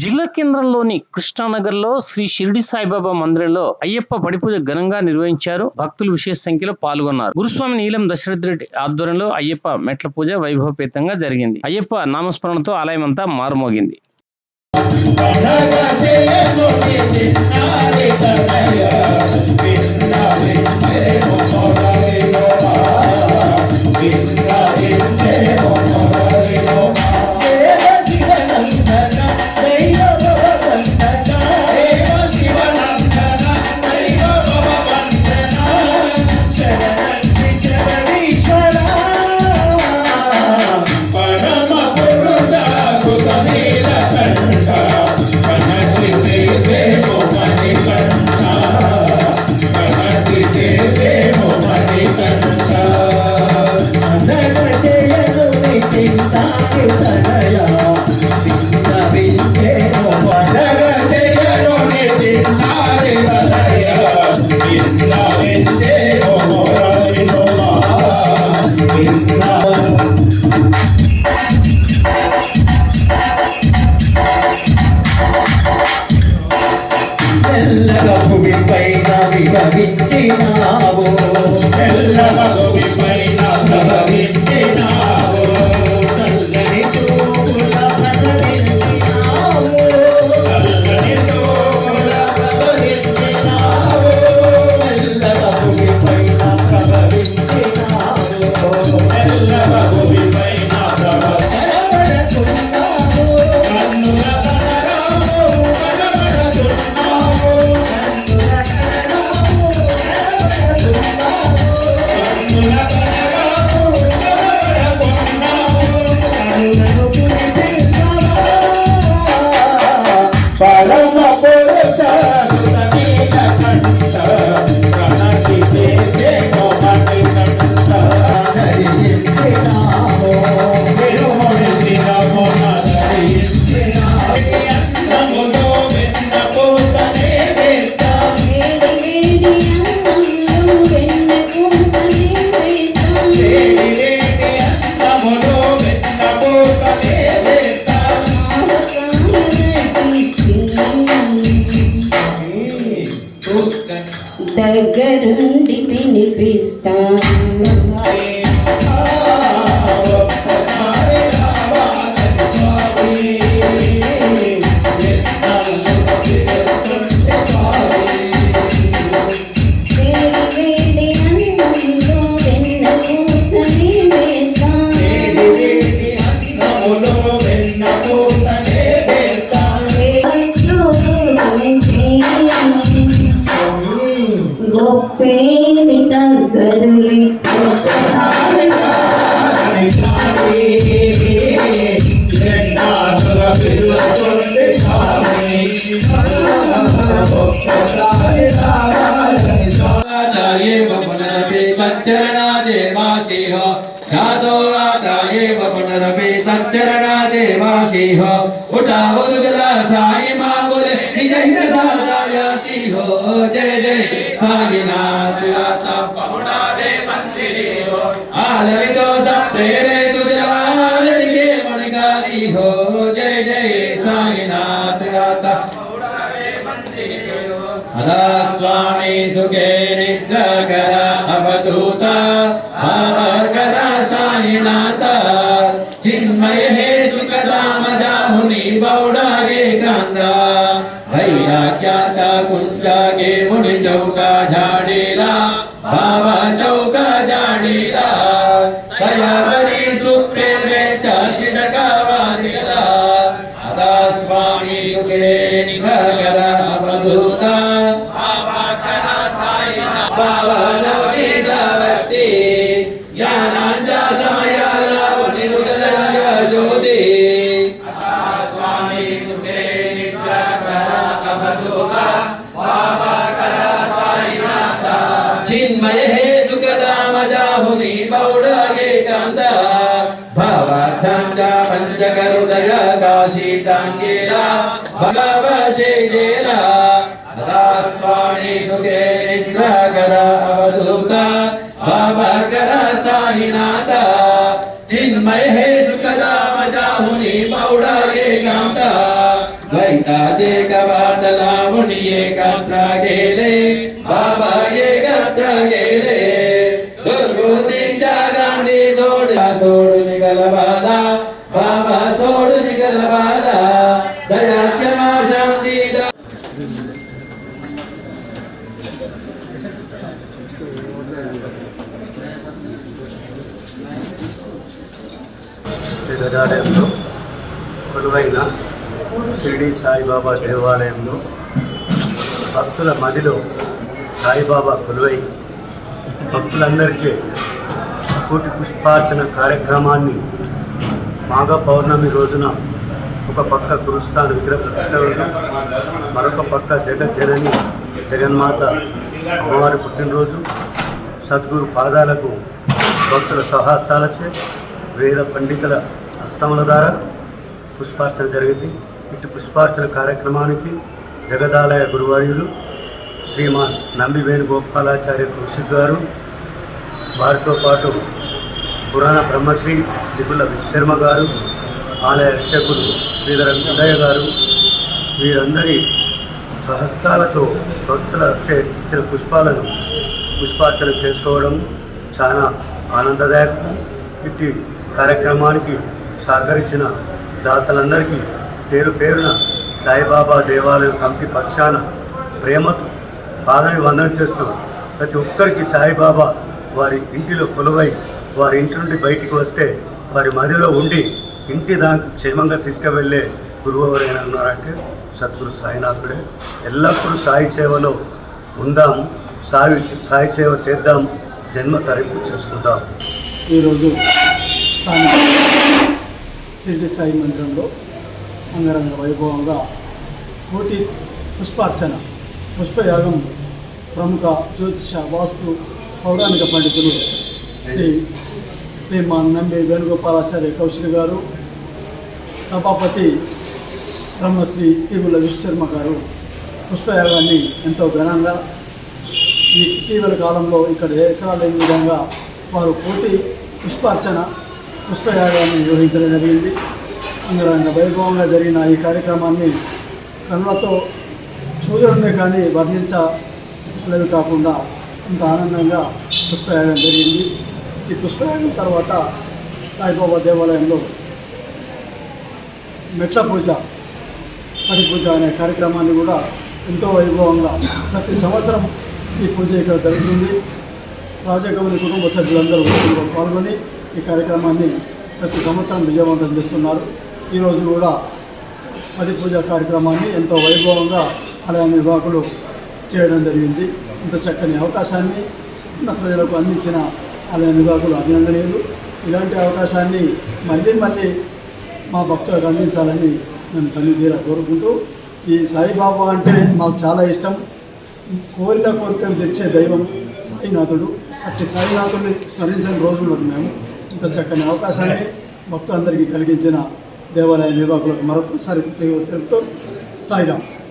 జిల్లా కేంద్రంలోని కృష్ణానగర్లో శ్రీ షిరిడి సాయిబాబా మందిరంలో అయ్యప్ప పడిపూజ ఘనంగా నిర్వహించారు. భక్తులు విశేష సంఖ్యలో పాల్గొన్నారు. గురుస్వామి నీలం దశరథ్ రెడ్డి ఆధ్వర్యంలో అయ్యప్ప మెట్ల పూజ వైభవపేతంగా జరిగింది. అయ్యప్ప నామస్మరణతో ఆలయం అంతా మారుమోగింది. తెల్లగా భూమిపైన విభవించినావు తెల్లగా సచ్చరణాదేవాసిహ ఉటా ఉదుగల సాయి మాగులే నిజ హిత సాదాయాసిహో జయ జయ సాయినాథ పౌడాదే మందిరి హో ఆలవితో సప్రేరే తుజలాలడిగే మణిగాలి హో జయ జయ సాయినాథ सदा स्वामी सुखे निद्राकर अवधूत आवर्कर साईनाथ चिन्मय हे सुखदामजा मुनि पौडागे कांदा वैराग्याचा कुंचागे मुनि चौका झाडेला भावा चौका झाडेला तयावरी सुप्रेमेच्या शिडका वादिला सदा स्वामी सुखे निद्रा चिन्मय हे सुखदाम जाहुनी बौडागे कांदा भावार्थांच्या पंचकरुदय काशी गेले बाबा एकत्र गेले दुर्बुद्धींच्या गांधी सोड सोड निघाला बाबा सोड निघाला दया क्षमा शांती दा- జగదాలయంలో కొలువైన షిరిడి సాయిబాబా దేవాలయంలో భక్తుల మదిలో సాయిబాబా కొలువై భక్తులందరిచే కోటి పుష్పార్చన కార్యక్రమాన్ని మాఘ పౌర్ణమి రోజున ఒక పక్క గురుస్థాన్ విగ్రహ ప్రతిష్టలను మరొక పక్క జగజ్జనని జగన్మాత అమ్మవారి పుట్టినరోజు సద్గురు పాదాలకు భక్తుల సహాస్తాలచే వేద పండితుల హస్తముల ద్వారా పుష్పార్చన జరిగింది. ఇటు పుష్పార్చన కార్యక్రమానికి జగదాలయ గురువార్యులు శ్రీమాన్ నంబి వేణుగోపాలాచార్య కౌశిక్ గారు వారితో పాటు పురాణ బ్రహ్మశ్రీ దిగుల విశ్వర్మ గారు ఆలయ రక్షకులు శ్రీధర వెంకయ్య గారు వీరందరి స్వహస్తాలతో భక్తుల ఇచ్చిన పుష్పాలను పుష్పార్చన చేసుకోవడం చాలా ఆనందదాయకం. ఇట్టి కార్యక్రమానికి సహకరించిన దాతలందరికీ పేరు పేరున సాయిబాబా దేవాలయం కమిటీ పక్షాన ప్రేమతో పాదాన్ని వందనం చేస్తూ ప్రతి ఒక్కరికి సాయిబాబా వారి ఇంటిలో కొలువై వారి ఇంటి నుండి బయటికి వస్తే వారి మదిలో ఉండి ఇంటి దానికి క్షేమంగా తీసుకువెళ్ళే గురువు ఎవరైనా ఉన్నారంటే సద్గురు సాయినాథుడే. ఎల్లప్పుడూ సాయి సేవలో ఉందాం సాయి సాయి సేవ చేద్దాం జన్మ తరింపు చేసుకుందాం. ఈరోజు స్థానిక షిరిడి సాయి మందిరంలో అంగరంగ వైభవంగా కోటి పుష్పార్చన పుష్పయాగం ప్రముఖ జ్యోతిష వాస్తు పౌరాణిక పండితులు శ్రీ శ్రీ మా నంబి వేణుగోపాలాచార్య కౌశిక్ గారు సభాపతి బ్రహ్మశ్రీ తిగుల విశ్వర్మ గారు పుష్పయాగాన్ని ఎంతో ఘనంగా ఈ ఇటీవల కాలంలో ఇక్కడ ఎక్కడా లేని విధంగా వారు కోటి పుష్పార్చన పుష్పయాగాన్ని నిర్వహించడం జరిగింది. అంగరంగ వైభవంగా జరిగిన ఈ కార్యక్రమాన్ని కనులతో చూడడమే కానీ వర్ణించలేవి కాకుండా అంత ఆనందంగా పుష్పయాగం జరిగింది. ఈ పుష్పయాగం తర్వాత సాయిబాబా దేవాలయంలో మెట్ల పూజ పడి పూజ అనే కార్యక్రమాన్ని కూడా ఎంతో వైభవంగా ప్రతి సంవత్సరం ఈ పూజ ఇక్కడ జరుగుతుంది. రాజకవిని కుటుంబ సభ్యులందరూ పాల్గొని ఈ కార్యక్రమాన్ని ప్రతి సంవత్సరం విజయవంతం చేస్తున్నారు. ఈరోజు కూడా పది పూజ కార్యక్రమాన్ని ఎంతో వైభవంగా ఆలయ నిర్వాహకులు చేయడం జరిగింది. ఇంత చక్కని అవకాశాన్ని ఉన్న ప్రజలకు అందించిన ఆలయ నిర్వాహకులు అభినందనీయులు. ఇలాంటి అవకాశాన్ని మళ్ళీ మళ్ళీ మా భక్తులకు అందించాలని మేము తల్లి కోరుకుంటూ ఈ సాయిబాబా అంటే మాకు చాలా ఇష్టం. కోరిన కోరికలు తెచ్చే దైవం సాయినాథుడు. అట్టి సాయినాథుడిని స్మరించిన రోజులు మేము. ఇంత చక్కని అవకాశాన్ని భక్తులందరికీ కలిగించిన దేవాలయ నిర్వాహకులకు మరొకసారి తెలుపుతూ సాయిరాం.